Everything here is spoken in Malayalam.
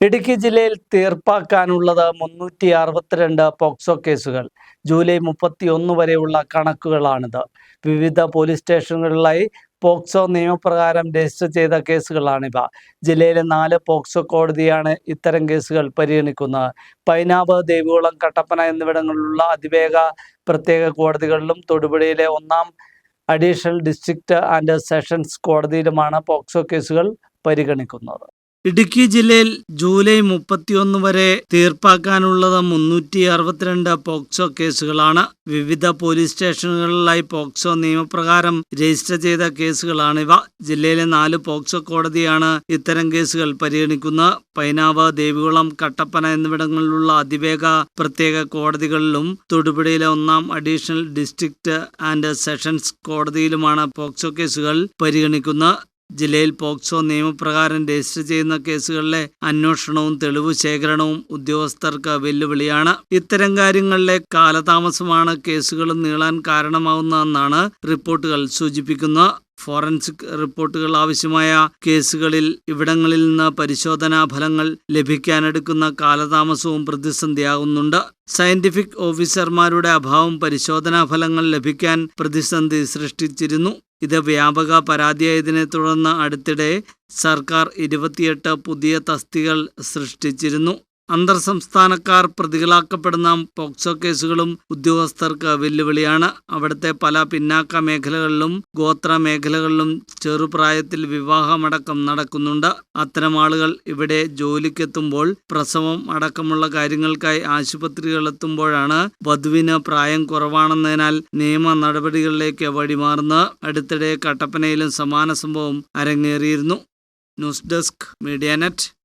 ഇടുക്കി ജില്ലയിൽ തീർപ്പാക്കാനുള്ളത് മുന്നൂറ്റി അറുപത്തിരണ്ട് പോക്സോ കേസുകൾ. ജൂലൈ മുപ്പത്തി ഒന്ന് വരെയുള്ള കണക്കുകളാണിത്. വിവിധ പോലീസ് സ്റ്റേഷനുകളിലായി പോക്സോ നിയമപ്രകാരം രജിസ്റ്റർ ചെയ്ത കേസുകളാണിവ. ജില്ലയിലെ നാല് പോക്സോ കോടതിയാണ് ഇത്തരം കേസുകൾ പരിഗണിക്കുന്നത്. പൈനാവ് ദേവികുളം കട്ടപ്പന എന്നിവിടങ്ങളിലുള്ള അതിവേഗ പ്രത്യേക കോടതികളിലും തൊടുപുഴയിലെ ഒന്നാം അഡീഷണൽ ഡിസ്ട്രിക്റ്റ് ആൻഡ് സെഷൻസ് കോടതിയിലുമാണ് പോക്സോ കേസുകൾ പരിഗണിക്കുന്നത്. ഇടുക്കി ജില്ലയിൽ ജൂലൈ മുപ്പത്തിയൊന്ന് വരെ തീർപ്പാക്കാനുള്ളത് മുന്നൂറ്റി അറുപത്തിരണ്ട് പോക്സോ കേസുകളാണ്. വിവിധ പോലീസ് സ്റ്റേഷനുകളിലായി പോക്സോ നിയമപ്രകാരം രജിസ്റ്റർ ചെയ്ത കേസുകളാണിവ. ജില്ലയിലെ നാല് പോക്സോ കോടതിയാണ് ഇത്തരം കേസുകൾ പരിഗണിക്കുന്നത്. പൈനാവ് ദേവികുളം കട്ടപ്പന എന്നിവിടങ്ങളിലുള്ള അതിവേഗ പ്രത്യേക കോടതികളിലും തൊടുപുഴയിലെ ഒന്നാം അഡീഷണൽ ഡിസ്ട്രിക്ട് ആൻഡ് സെഷൻസ് കോടതിയിലുമാണ് പോക്സോ കേസുകൾ പരിഗണിക്കുന്നത്. ജില്ലയിൽ പോക്സോ നിയമപ്രകാരം രജിസ്റ്റർ ചെയ്യുന്ന കേസുകളിലെ അന്വേഷണവും തെളിവ് ശേഖരണവും ഉദ്യോഗസ്ഥർക്ക് വെല്ലുവിളിയാണ്. ഇത്തരം കാര്യങ്ങളിലെ കാലതാമസമാണ് കേസുകൾ നീളാൻ കാരണമാവുന്നതെന്നാണ് റിപ്പോർട്ടുകൾ സൂചിപ്പിക്കുന്നത്. ഫോറൻസിക് റിപ്പോർട്ടുകൾ ആവശ്യമായ കേസുകളിൽ ഇവിടങ്ങളിൽ നിന്ന് പരിശോധനാ ഫലങ്ങൾ ലഭിക്കാനെടുക്കുന്ന കാലതാമസവും പ്രതിസന്ധിയാകുന്നുണ്ട്. സയന്റിഫിക് ഓഫീസർമാരുടെ അഭാവം പരിശോധനാ ഫലങ്ങൾ ലഭിക്കാൻ പ്രതിസന്ധി സൃഷ്ടിച്ചിരുന്നു. ഇത് വ്യാപക പരാതിയായതിനെ തുടർന്ന് അടുത്തിടെ സർക്കാർ ഇരുപത്തിയെട്ട് പുതിയ തസ്തികൾ സൃഷ്ടിച്ചിരുന്നു. അന്തർ സംസ്ഥാനക്കാർ പ്രതികളാക്കപ്പെടുന്ന പോക്സോ കേസുകളും ഉദ്യോഗസ്ഥർക്ക് വെല്ലുവിളിയാണ്. അവിടുത്തെ പല പിന്നാക്ക മേഖലകളിലും ഗോത്ര മേഖലകളിലും ചെറുപ്രായത്തിൽ വിവാഹമടക്കം നടക്കുന്നുണ്ട്. അത്തരം ആളുകൾ ഇവിടെ ജോലിക്കെത്തുമ്പോൾ പ്രസവം അടക്കമുള്ള കാര്യങ്ങൾക്കായി ആശുപത്രികളെത്തുമ്പോഴാണ് വധുവിന് പ്രായം കുറവാണെന്നതിനാൽ നിയമ നടപടികളിലേക്ക് വഴിമാറുന്നത്. അടുത്തിടെ കട്ടപ്പനയിലും സമാന സംഭവം അരങ്ങേറിയിരുന്നു. News desk media net.